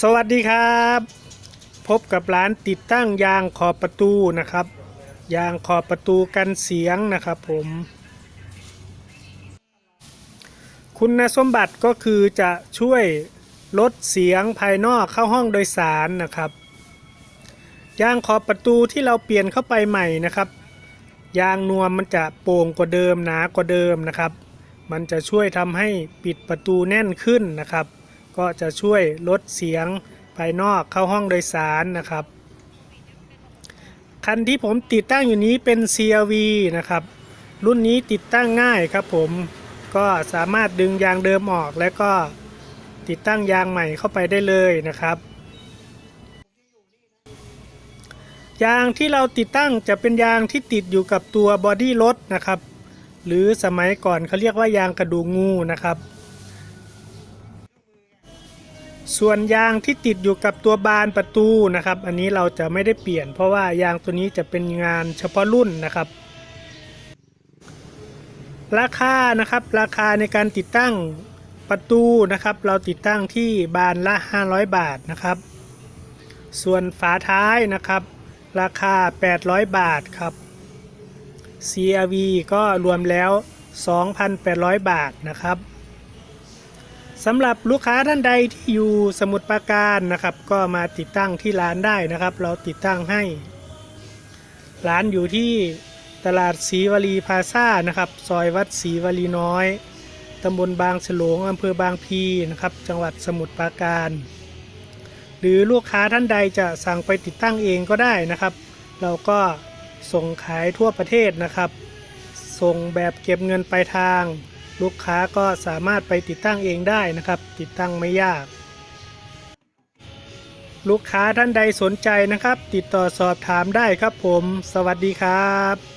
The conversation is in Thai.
สวัสดีครับ พบกับร้านติดตั้งยางขอบประตูนะครับ ยางขอบประตูกันเสียงนะครับผม คุณสมบัติก็คือจะช่วยลดเสียงภายนอกเข้าห้องโดยสารนะครับ ยางขอบประตูที่เราเปลี่ยนเข้าไปใหม่นะครับ ยางนวมมันจะโป่งกว่าเดิมหนากว่าเดิมนะครับ มันจะช่วยทำให้ปิดประตูแน่นขึ้นนะครับ ก็จะช่วยลดเสียงภายนอกเข้าห้องโดยสารนะครับ คันที่ผมติดตั้งอยู่นี้เป็น CRV นะครับ รุ่นนี้ติดตั้งง่ายครับผมก็สามารถดึงยางเดิมออกแล้วก็ติดตั้งยางใหม่เข้าไปได้เลยนะครับ ยางที่เราติดตั้งจะเป็นยางที่ติดอยู่กับตัวบอดี้รถนะครับ หรือสมัยก่อนเขาเรียกว่ายางกระดูกงูนะครับ ส่วนยางที่ติดอยู่กับตัวบานประตูนะครับ อันนี้เราจะไม่ได้เปลี่ยน เพราะว่ายางตัวนี้จะเป็นงานเฉพาะรุ่นนะครับ ราคานะครับราคาในการติดตั้งประตูนะครับ เราติดตั้งที่บานละ 500 บาทนะครับ ส่วนฝาท้ายนะครับ ราคา 800 บาทครับ CRV ก็รวมแล้ว 2,800 บาทนะครับ สำหรับลูกค้าท่านใดที่อยู่สมุทรปราการนะครับ ก็มาติดตั้งที่ร้านได้นะครับ เราติดตั้งให้ ร้านอยู่ที่ตลาดศรีวลีพาซ่านะครับ ซอยวัดศรีวลีน้อยตำบลบางฉลงอำเภอบางพีนะครับ จังหวัดสมุทรปราการ หรือลูกค้าท่านใดจะสั่งไปติดตั้งเองก็ได้นะครับ เราก็ส่งขายทั่วประเทศนะครับ ส่งแบบเก็บเงินปลายทาง ลูกค้าก็สามารถไปติดตั้งเองได้นะครับ ติดตั้งไม่ยาก ลูกค้าท่านใดสนใจนะครับ ติดต่อสอบถามได้ครับผม สวัสดีครับ